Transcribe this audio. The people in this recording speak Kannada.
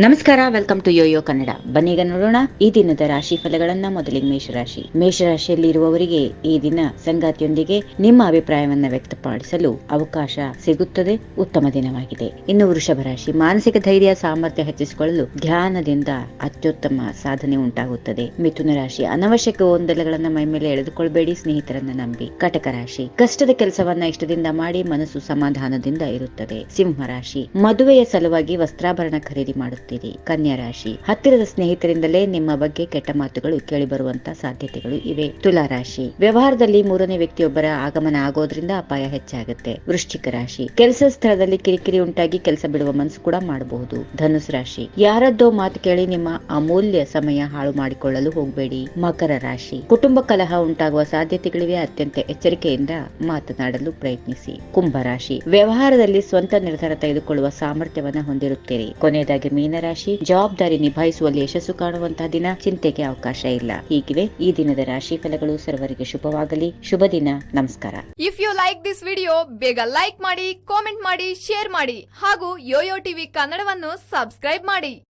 ನಮಸ್ಕಾರ ವೆಲ್ಕಮ್ ಟು ಯೋಯೋ ಕನ್ನಡ ಬನ್ನೀಗ ನೋಡೋಣ ಈ ದಿನದ ರಾಶಿ ಫಲಗಳನ್ನ ಮೊದಲಿಗೆ ಮೇಷರಾಶಿ. ಮೇಷರಾಶಿಯಲ್ಲಿ ಇರುವವರಿಗೆ ಈ ದಿನ ಸಂಗಾತಿಯೊಂದಿಗೆ ನಿಮ್ಮ ಅಭಿಪ್ರಾಯವನ್ನ ವ್ಯಕ್ತಪಡಿಸಲು ಅವಕಾಶ ಸಿಗುತ್ತದೆ, ಉತ್ತಮ ದಿನವಾಗಿದೆ. ಇನ್ನು ವೃಷಭ ರಾಶಿ, ಮಾನಸಿಕ ಧೈರ್ಯ, ಸಾಮರ್ಥ್ಯ ಹೆಚ್ಚಿಸಿಕೊಳ್ಳಲು ಧ್ಯಾನದಿಂದ ಅತ್ಯುತ್ತಮ ಸಾಧನೆ ಉಂಟಾಗುತ್ತದೆ. ಮಿಥುನ ರಾಶಿ, ಅನವಶ್ಯಕ ಗೊಂದಲಗಳನ್ನ ಮೈಮೇಲೆ ಎಳೆದುಕೊಳ್ಬೇಡಿ, ಸ್ನೇಹಿತರನ್ನ ನಂಬಿ. ಕಟಕ ರಾಶಿ, ಕಷ್ಟದ ಕೆಲಸವನ್ನ ಇಷ್ಟದಿಂದ ಮಾಡಿ ಮನಸ್ಸು ಸಮಾಧಾನದಿಂದ ಇರುತ್ತದೆ. ಸಿಂಹ ರಾಶಿ, ಮದುವೆಯ ಸಲುವಾಗಿ ವಸ್ತ್ರಾಭರಣ ಖರೀದಿ ಮಾಡುತ್ತೀರಿ ಕನ್ಯಾ ರಾಶಿ, ಹತ್ತಿರದ ಸ್ನೇಹಿತರಿಂದಲೇ ನಿಮ್ಮ ಬಗ್ಗೆ ಕೆಟ್ಟ ಮಾತುಗಳು ಕೇಳಿಬರುವಂತ ಸಾಧ್ಯತೆಗಳು ಇವೆ. ತುಲಾ ರಾಶಿ, ವ್ಯವಹಾರದಲ್ಲಿ ಮೂರನೇ ವ್ಯಕ್ತಿಯೊಬ್ಬರ ಆಗಮನ ಆಗೋದ್ರಿಂದ ಅಪಾಯ ಹೆಚ್ಚಾಗುತ್ತೆ. ವೃಶ್ಚಿಕ ರಾಶಿ, ಕೆಲಸ ಸ್ಥಳದಲ್ಲಿ ಕಿರಿಕಿರಿ ಉಂಟಾಗಿ ಕೆಲಸ ಬಿಡುವ ಮನಸ್ಸು ಕೂಡ ಮಾಡಬಹುದು. ಧನುಸ್ ರಾಶಿ, ಯಾರದ್ದೋ ಮಾತು ಕೇಳಿ ನಿಮ್ಮ ಅಮೂಲ್ಯ ಸಮಯ ಹಾಳು ಮಾಡಿಕೊಳ್ಳಲು ಹೋಗಬೇಡಿ. ಮಕರ ರಾಶಿ, ಕುಟುಂಬ ಕಲಹ ಉಂಟಾಗುವ ಸಾಧ್ಯತೆಗಳಿವೆ. ಅತ್ಯಂತ ಎಚ್ಚರಿಕೆಯಿಂದ ಮಾತನಾಡಲು ಪ್ರಯತ್ನಿಸಿ. ಕುಂಭ ರಾಶಿ, ವ್ಯವಹಾರದಲ್ಲಿ ಸ್ವಂತ ನಿರ್ಧಾರ ತೆಗೆದುಕೊಳ್ಳುವ ಸಾಮರ್ಥ್ಯವನ್ನು ಹೊಂದಿರುತ್ತೀರಿ. ಕೊನೆಯದಾಗಿ ಮೀನರಾಶಿ ಜವಾಬ್ದಾರಿ ನಿಭಾಯಿಸುವಲ್ಲಿ ಯಶಸ್ಸು ಕಾಣುವಂತಹ ದಿನ ಚಿಂತೆಗೆ ಅವಕಾಶ ಇಲ್ಲ. ಹೀಗಿವೆ ಈ ದಿನದ ರಾಶಿ ಫಲಗಳು ಸರ್ವರಿಗೆ ಶುಭವಾಗಲಿ. ಶುಭ ದಿನ. ನಮಸ್ಕಾರ. If you like this video ಬೇಗ ಲೈಕ್ ಮಾಡಿ ಕಾಮೆಂಟ್ ಮಾಡಿ ಶೇರ್ ಮಾಡಿ ಹಾಗೂ ಯೋಯೋ ಟಿವಿ ಕನ್ನಡವನ್ನು ಸಬ್ಸ್ಕ್ರೈಬ್ ಮಾಡಿ.